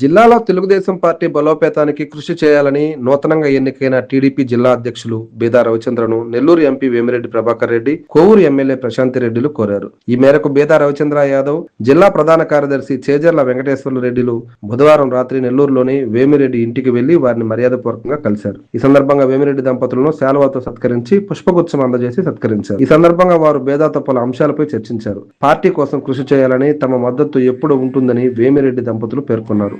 జిల్లాలో తెలుగుదేశం పార్టీ బలోపేతానికి కృషి చేయాలని నూతనంగా ఎన్నికైన టీడీపీ జిల్లా అధ్యక్షులు బేదా రవిచంద్రను నెల్లూరు ఎంపీ వేమిరెడ్డి ప్రభాకర్ రెడ్డి కోవూరు ఎమ్మెల్యే ప్రశాంతి రెడ్డిలు కోరారు. ఈ మేరకు బేదా రవిచంద్ర యాదవ్ జిల్లా ప్రధాన కార్యదర్శి చేజర్ల వెంకటేశ్వర్లు రెడ్డిలు బుధవారం రాత్రి నెల్లూరులోని వేమిరెడ్డి ఇంటికి వెళ్ళి వారిని మర్యాదపూర్వకంగా కలిశారు. ఈ సందర్భంగా వేమిరెడ్డి దంపతులను శాలువాతో సత్కరించి పుష్పగుచ్చం అందజేసి సత్కరించారు. ఈ సందర్భంగా వారు బేదాతో పలు అంశాలపై చర్చించారు. పార్టీ కోసం కృషి చేయాలని తమ మద్దతు ఎప్పుడు ఉంటుందని వేమిరెడ్డి దంపతులు పేర్కొన్నారు.